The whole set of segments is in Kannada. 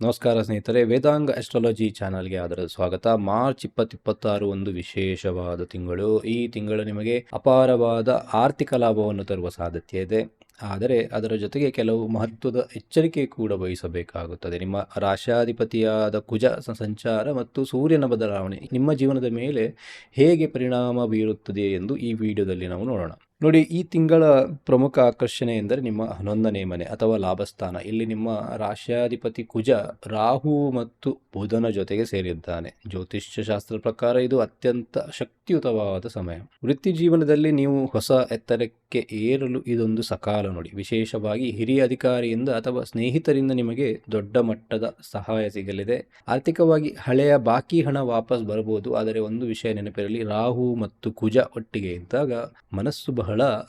ನಮಸ್ಕಾರ ಸ್ನೇಹಿತರೆ, ವೇದಾಂಗ ಅಸ್ಟ್ರಾಲಜಿ ಚಾನಲ್ಗೆ ಅದರ ಸ್ವಾಗತ. ಮಾರ್ಚ್ ಇಪ್ಪತ್ತಿಪ್ಪತ್ತಾರು ಒಂದು ವಿಶೇಷವಾದ ತಿಂಗಳು. ಈ ತಿಂಗಳು ನಿಮಗೆ ಅಪಾರವಾದ ಆರ್ಥಿಕ ಲಾಭವನ್ನು ತರುವ ಸಾಧ್ಯತೆ ಇದೆ. ಆದರೆ ಅದರ ಜೊತೆಗೆ ಕೆಲವು ಮಹತ್ವದ ಎಚ್ಚರಿಕೆ ಕೂಡ ವಹಿಸಬೇಕಾಗುತ್ತದೆ. ನಿಮ್ಮ ರಾಷ್ಟ್ರಾಧಿಪತಿಯಾದ ಕುಜ ಸಂಚಾರ ಮತ್ತು ಸೂರ್ಯನ ಬದಲಾವಣೆ ನಿಮ್ಮ ಜೀವನದ ಮೇಲೆ ಹೇಗೆ ಪರಿಣಾಮ ಬೀರುತ್ತದೆ ಎಂದು ಈ ವಿಡಿಯೋದಲ್ಲಿ ನಾವು ನೋಡೋಣ. ನೋಡಿ, ಈ ತಿಂಗಳ ಪ್ರಮುಖ ಆಕರ್ಷಣೆ ಎಂದರೆ ನಿಮ್ಮ ಹನ್ನೊಂದನೇ ಮನೆ ಅಥವಾ ಲಾಭಸ್ಥಾನ. ಇಲ್ಲಿ ನಿಮ್ಮ ರಾಶ್ಯಾಧಿಪತಿ ಕುಜ ರಾಹು ಮತ್ತು ಬುಧನ ಜೊತೆಗೆ ಸೇರಿದ್ದಾನೆ. ಜ್ಯೋತಿಷ್ಯ ಶಾಸ್ತ್ರ ಪ್ರಕಾರ ಇದು ಅತ್ಯಂತ ಶಕ್ತಿಯುತವಾದ ಸಮಯ. ವೃತ್ತಿ ಜೀವನದಲ್ಲಿ ನೀವು ಹೊಸ ಎತ್ತರಕ್ಕೆ ಏರಲು ಇದೊಂದು ಸಕಾಲ ನೋಡಿ. ವಿಶೇಷವಾಗಿ ಹಿರಿಯ ಅಧಿಕಾರಿಯಿಂದ ಅಥವಾ ಸ್ನೇಹಿತರಿಂದ ನಿಮಗೆ ದೊಡ್ಡ ಮಟ್ಟದ ಸಹಾಯ ಸಿಗಲಿದೆ. ಆರ್ಥಿಕವಾಗಿ ಹಳೆಯ ಬಾಕಿ ಹಣ ವಾಪಸ್ ಬರಬಹುದು ಆದರೆ ಒಂದು ವಿಷಯ ನೆನಪಿರಲಿ, ರಾಹು ಮತ್ತು ಕುಜ ಒಟ್ಟಿಗೆ ಇದ್ದಾಗ ಮನಸ್ಸು ಬಹಳ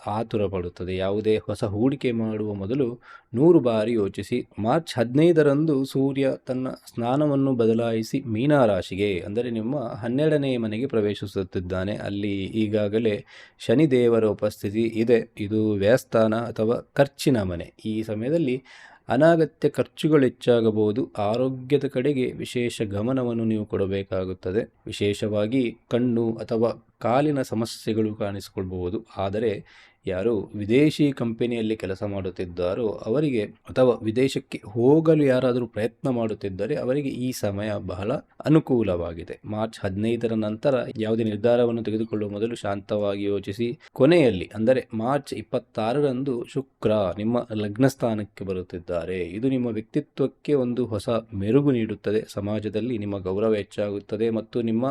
ಆತುರ ಪಡುತ್ತದೆ. ಯಾವುದೇ ಹೊಸ ಹೂಡಿಕೆ ಮಾಡುವ ಮೊದಲು ನೂರು ಬಾರಿ ಯೋಚಿಸಿ, ಮಾರ್ಚ್ ಹದಿನೈದರಂದು ಸೂರ್ಯ ತನ್ನ ಸ್ನಾನವನ್ನು ಬದಲಾಯಿಸಿ ಮೀನಾ ರಾಶಿಗೆ ಅಂದರೆ ನಿಮ್ಮ ಹನ್ನೆರಡನೇ ಮನೆಗೆ ಪ್ರವೇಶಿಸುತ್ತಿದ್ದಾನೆ. ಅಲ್ಲಿ ಈಗಾಗಲೇ ಶನಿದೇವರ ಉಪಸ್ಥಿತಿ ಇದೆ. ಇದು ವ್ಯಾಸ್ಥಾನ ಅಥವಾ ಖರ್ಚಿನ ಮನೆ. ಈ ಸಮಯದಲ್ಲಿ ಅನಾಗತ್ಯ ಖರ್ಚುಗಳು ಹೆಚ್ಚಾಗಬಹುದು. ಆರೋಗ್ಯದ ಕಡೆಗೆ ವಿಶೇಷ ಗಮನವನ್ನು ನೀವು ಕೊಡಬೇಕಾಗುತ್ತದೆ. ವಿಶೇಷವಾಗಿ ಕಣ್ಣು ಅಥವಾ ಕಾಲಿನ ಸಮಸ್ಯೆಗಳು ಕಾಣಿಸಿಕೊಳ್ಳಬಹುದು. ಆದರೆ ಯಾರು ವಿದೇಶಿ ಕಂಪನಿಯಲ್ಲಿ ಕೆಲಸ ಮಾಡುತ್ತಿದ್ದಾರೋ ಅವರಿಗೆ ಅಥವಾ ವಿದೇಶಕ್ಕೆ ಹೋಗಲು ಯಾರಾದರೂ ಪ್ರಯತ್ನ ಮಾಡುತ್ತಿದ್ದರೆ ಅವರಿಗೆ ಈ ಸಮಯ ಬಹಳ ಅನುಕೂಲವಾಗಿದೆ. ಮಾರ್ಚ್ ಹದಿನೈದರ ನಂತರ ಯಾವುದೇ ನಿರ್ಧಾರವನ್ನು ತೆಗೆದುಕೊಳ್ಳುವ ಮೊದಲು ಶಾಂತವಾಗಿ ಯೋಚಿಸಿ. ಕೊನೆಯಲ್ಲಿ, ಅಂದರೆ ಮಾರ್ಚ್ ಇಪ್ಪತ್ತಾರರಂದು ಶುಕ್ರ ನಿಮ್ಮ ಲಗ್ನ ಸ್ಥಾನಕ್ಕೆ ಬರುತ್ತಿದ್ದಾರೆ. ಇದು ನಿಮ್ಮ ವ್ಯಕ್ತಿತ್ವಕ್ಕೆ ಒಂದು ಹೊಸ ಮೆರುಗು ನೀಡುತ್ತದೆ. ಸಮಾಜದಲ್ಲಿ ನಿಮ್ಮ ಗೌರವ ಹೆಚ್ಚಾಗುತ್ತದೆ ಮತ್ತು ನಿಮ್ಮ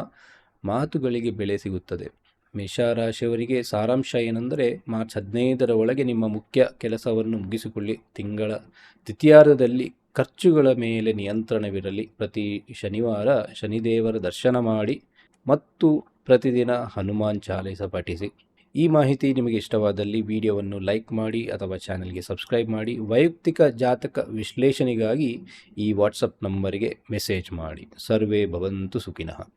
ಮಾತುಗಳಿಗೆ ಬೆಲೆ ಸಿಗುತ್ತದೆ. ಮೇಷರಾಶಿಯವರಿಗೆ ಸಾರಾಂಶ ಏನೆಂದರೆ ಮಾರ್ಚ್ ಹದಿನೈದರ ಒಳಗೆ ನಿಮ್ಮ ಮುಖ್ಯ ಕೆಲಸವನ್ನು ಮುಗಿಸಿಕೊಳ್ಳಿ. ತಿಂಗಳ ದ್ವಿತೀಯಾರ್ಧದಲ್ಲಿ ಖರ್ಚುಗಳ ಮೇಲೆ ನಿಯಂತ್ರಣವಿರಲಿ. ಪ್ರತಿ ಶನಿವಾರ ಶನಿದೇವರ ದರ್ಶನ ಮಾಡಿ ಮತ್ತು ಪ್ರತಿದಿನ ಹನುಮಾನ್ ಚಾಲೀಸ ಪಠಿಸಿ. ಈ ಮಾಹಿತಿ ನಿಮಗೆ ಇಷ್ಟವಾದಲ್ಲಿ ವಿಡಿಯೋವನ್ನು ಲೈಕ್ ಮಾಡಿ ಅಥವಾ ಚಾನೆಲ್ಗೆ ಸಬ್ಸ್ಕ್ರೈಬ್ ಮಾಡಿ. ವೈಯಕ್ತಿಕ ಜಾತಕ ವಿಶ್ಲೇಷಣೆಗಾಗಿ ಈ ವಾಟ್ಸಪ್ ನಂಬರಿಗೆ ಮೆಸೇಜ್ ಮಾಡಿ. ಸರ್ವೇ ಭವಂತು ಸುಖಿನಃ.